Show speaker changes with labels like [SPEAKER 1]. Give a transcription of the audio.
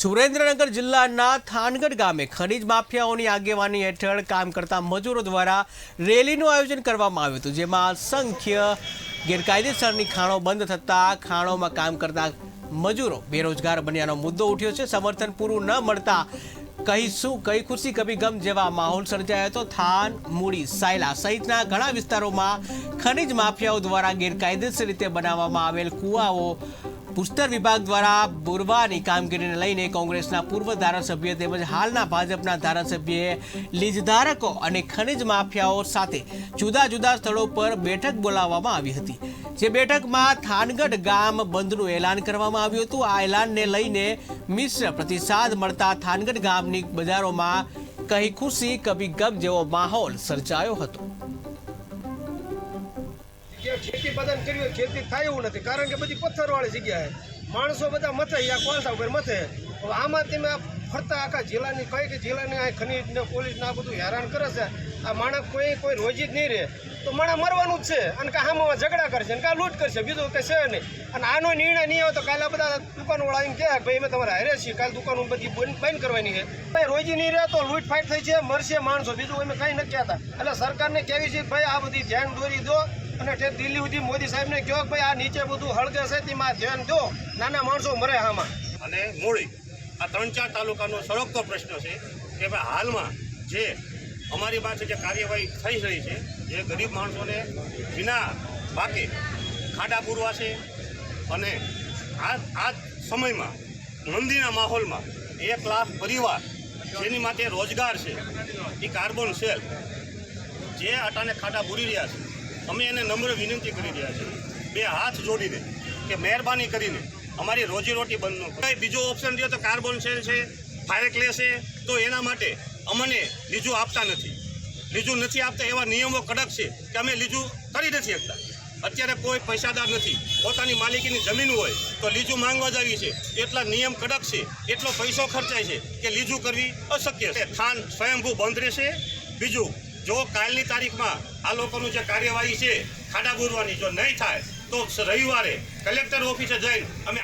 [SPEAKER 1] સુરેન્દ્રનગર જિલ્લાના થાનગઢ ગામે ખનીજ માફિયાઓની આગેવાની હેઠળ કામ કરતા મજૂરો દ્વારા રેલીનું આયોજન કરવામાં આવ્યું હતું, જેમાં અસંખ્ય ગેરકાયદેસરની ખાણો બંધ થતાં ખાણોમાં કામ કરતા મજૂરો બેરોજગાર બન્યાનો મુદ્દો ઉઠ્યો છે. સમર્થન પૂરું ન મળતા કહી શું કઈ ખુશી, કભી ગમ જેવા માહોલ સર્જાયો હતો. થાન, મૂડી, સાયલા સહિતના ઘણા વિસ્તારોમાં ખનીજ માફિયાઓ દ્વારા ગેરકાયદેસર રીતે બનાવવામાં આવેલ કૂવાઓ ભૂસ્તર વિભાગ દ્વારા બોરવાની કામગીરીને લઈને કોંગ્રેસના પૂર્વ ધારાસભ્ય તેમજ હાલના ભાજપના ધારાસભ્યએ લીજધારકો અને ખનિજ માફિયાઓ સાથે જુદા જુદા સ્થળો પર બેઠક બોલાવવામાં આવી હતી, જે બેઠકમાં થાનગઢ ગામ બંધનું એલાન કરવામાં આવ્યું હતું. આ એલાનને લઈને મિશ્ર પ્રતિસાદ મળતા થાનગઢ ગામની બજારોમાં કહી ખુશી, કભી ગમ જેવો માહોલ સર્જાયો હતો.
[SPEAKER 2] કે ખેતી બધાને કરી હોય, ખેતી થાય એવું નથી. કારણ કે બધી પથ્થરવાળી જગ્યા છે. માણસો બધા મથે, યા કોલસા ઉપર મથે. આમાં તમે ફરતા આખા જિલ્લાની કઈ કે જિલ્લાની આ ખનીજ ને પોલીસ ને આ બધું હેરાન કરે છે. આ માણસ કોઈ કોઈ રોજી જ નહીં રહે. તો માણસ મરવાનું જ છે. અને કાં હામાં ઝઘડા કરશે અને કાં લૂંટ કરશે. બીજું કંઈ છે નહીં. અને આનો નિર્ણય નહીં આવે તો કાલે બધા દુકાનવાળા એમ કહે ભાઈ અમે તમારે હારે છીએ. કાલે દુકાનો બંધ બંધ કરવાની છે. ભાઈ રોજી નહીં રહે તો લૂંટ ફાટ થઈ છે, મરશે માણસો. બીજું અમે કંઈ નથી કહેતા. એટલે સરકારને કહેવી છે ભાઈ આ બધી ધ્યાન દોરી દો. અને તે દિલ્હી સુધી મોદી સાહેબને કહો કે ભાઈ આ નીચે બધું હળગે છે, તેમાં ધ્યાન દો. નાના માણસો મરે આમાં.
[SPEAKER 3] અને મૂળી આ ત્રણ ચાર તાલુકાનો સળગતો પ્રશ્ન છે કે ભાઈ હાલમાં જે અમારી પાસે જે કાર્યવાહી થઈ રહી છે, જે ગરીબ માણસોને વિના બાકે ખાડા પૂરવા છે અને આ આ સમયમાં, મંદીના માહોલમાં એક લાખ પરિવાર જેની માટે રોજગાર છે, એ કાર્બન સેલ, જે આટાને ખાડા પૂરી રહ્યા છે અમે એને નમ્ર વિનંતી કરી રહ્યા છીએ. બે હાથ જોડીને કે મહેરબાની કરીને અમારી રોજીરોટી બંધ ન કંઈ બીજો ઓપ્શન રહ્યો તો કાર્બન સેલ છે ફાયર છે, તો એના માટે અમને લીજું આપતા નથી. લીજું નથી આપતા એવા નિયમો કડક છે કે અમે લીજું કરી નથી શકતા. અત્યારે કોઈ પૈસાદાર નથી. પોતાની માલિકીની જમીન હોય તો લીજું માંગવા જાવી છે. એટલા નિયમ કડક છે, એટલો પૈસો ખર્ચાય છે કે લીજું કરવી અશક્ય છે. ખાન સ્વયંભૂ બંધ રહેશે, બીજું જો કાલની તારીખમાં આ લોકોનું જે કાર્યવાહી છે, ખાડા પૂરવાની જો નહીં થાય, તો રવિવારે કલેક્ટર ઓફિસે જઈને અમે